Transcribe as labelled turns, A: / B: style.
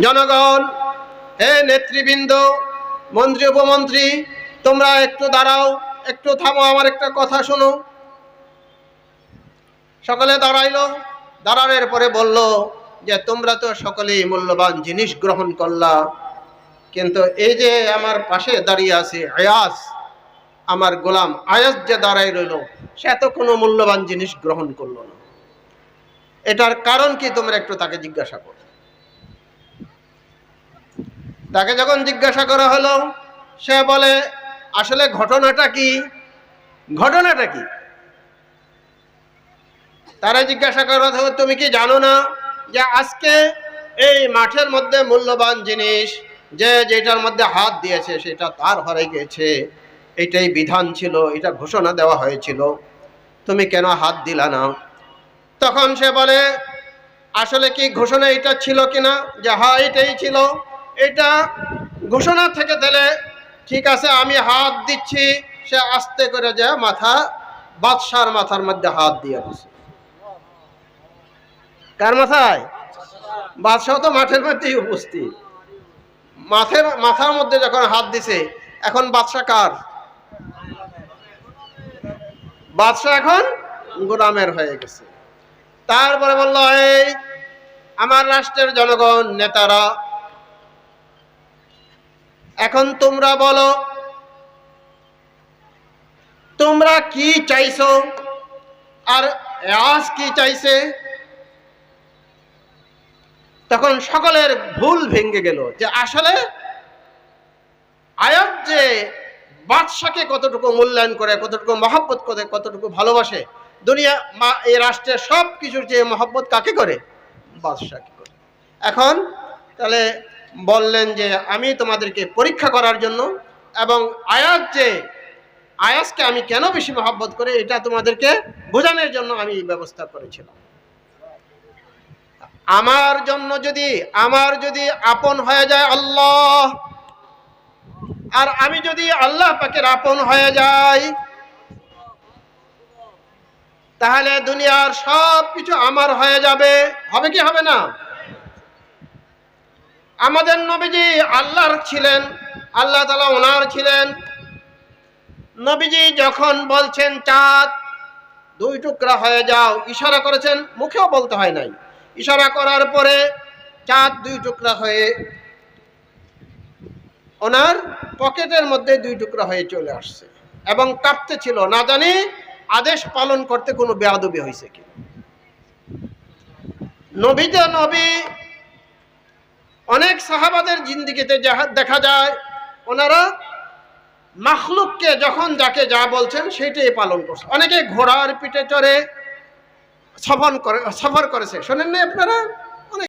A: জনগণ, হে নেতৃবৃন্দ, মন্ত্রী, উপমন্ত্রী, তোমরা একটু দাঁড়াও, একটু থামো, আমার একটা কথা শোনো। সকলে দাঁড়াইলো, দাঁড়ানোর পরে বলল যে, তোমরা তো সকলেই মূল্যবান জিনিস গ্রহণ করলা, কিন্তু এই যে আমার পাশে দাঁড়িয়ে আছে আয়াস, আমার গোলাম আয়াস যে দাঁড়াই রইল, সে তো কোনো মূল্যবান জিনিস গ্রহণ করল না। এটার কারণ কি? তোমরা একটু তাকে জিজ্ঞাসা করো। তাকে যখন জিজ্ঞাসা করা হলো, সে বলে, আসলে ঘটনাটা কি? ঘটনাটা কি? তারা জিজ্ঞাসা করা তুমি কি জানো না যে আজকে এই মাঠের মধ্যে মূল্যবান জিনিস যে যেটার মধ্যে হাত দিয়েছে সেটা তার হরে গেছে এটাই বিধান ছিল, এটা ঘোষণা দেওয়া হয়েছিল। তুমি কেন হাত দিলা না? তখন সে বলে, আসলে কি ঘোষণা এটা ছিল কিনা? যে হ্যাঁ এটাই ছিল। এটা ঘোষণা থেকে দিলে, ঠিক আছে, আমি হাত দিচ্ছি, সে আস্তে করে যে মাথা, বাদশার মাথার মধ্যে হাত দিয়ে বসে। কার মাথায়? বাদশাহ তো মাঠের মধ্যেই উপস্থিত। মাথের, মাথার মধ্যে যখন হাত দিছে, এখন বাদশাহ কার? বাদশাহ এখন গোলামের হয়ে গেছে। তারপরে বলল, এই আমার রাষ্ট্রের জনগণ, নেতারা এখন তোমরা বলো, তোমরা কি চাইছো? আর আজ কি চাইছে? তখন সকলের ভুল ভেঙে গেল যে আসলে আয়াত যে বাদশাকে কতটুকু মূল্যায়ন করে, কতটুকু মহব্বত করে, কতটুকু ভালোবাসে, দুনিয়া, মা, এই রাষ্ট্রের সব কিছুর যে মহব্বত কাকে করে? বাদশাকে করে। এখন তাহলে বললেন যে আমি তোমাদেরকে পরীক্ষা করার জন্য এবং আয়াত যে আয়াসকে আমি কেন বেশি মহব্বত করে এটা তোমাদেরকে বোঝানোর জন্য আমি এই ব্যবস্থা করেছিলাম। আমার জন্য যদি, আমার যদি আপন হয়ে যায় আল্লাহ, আর আমি যদি আল্লাহ পাকের আপন হয়ে যাই, তাহলে দুনিয়ার সব কিছু আমার হয়ে যাবে। হবে কি হবে না? আমাদের নবীজি আল্লাহর ছিলেন, আল্লাহ তালা ওনার ছিলেন। নবীজি যখন বলছেন, চাঁদ দুই টুকরা হয়ে যাও, ইশারা করেছেন, মুখেও বলতে হয় নাই। ইশারা করার পরে চাঁদ দুই টুকরা হয়ে ওনার পকেটের মধ্যে দুই টুকরা হয়ে চলে আসছে এবং কাঁপতে ছিল। না জানি আদেশ পালন করতে কোনো বেয়াদবি হয়েছে কি নবীতে নবী অনেক সাহাবাদের জিন্দিগিতে যাহা দেখা যায়, ওনারা মাখলুককে যখন যাকে যা বলছেন সেইটাই পালন করছে। অনেকে ঘোড়ার পিঠে চড়ে সফর করে সফর করেছে। শোনেন না আপনারা?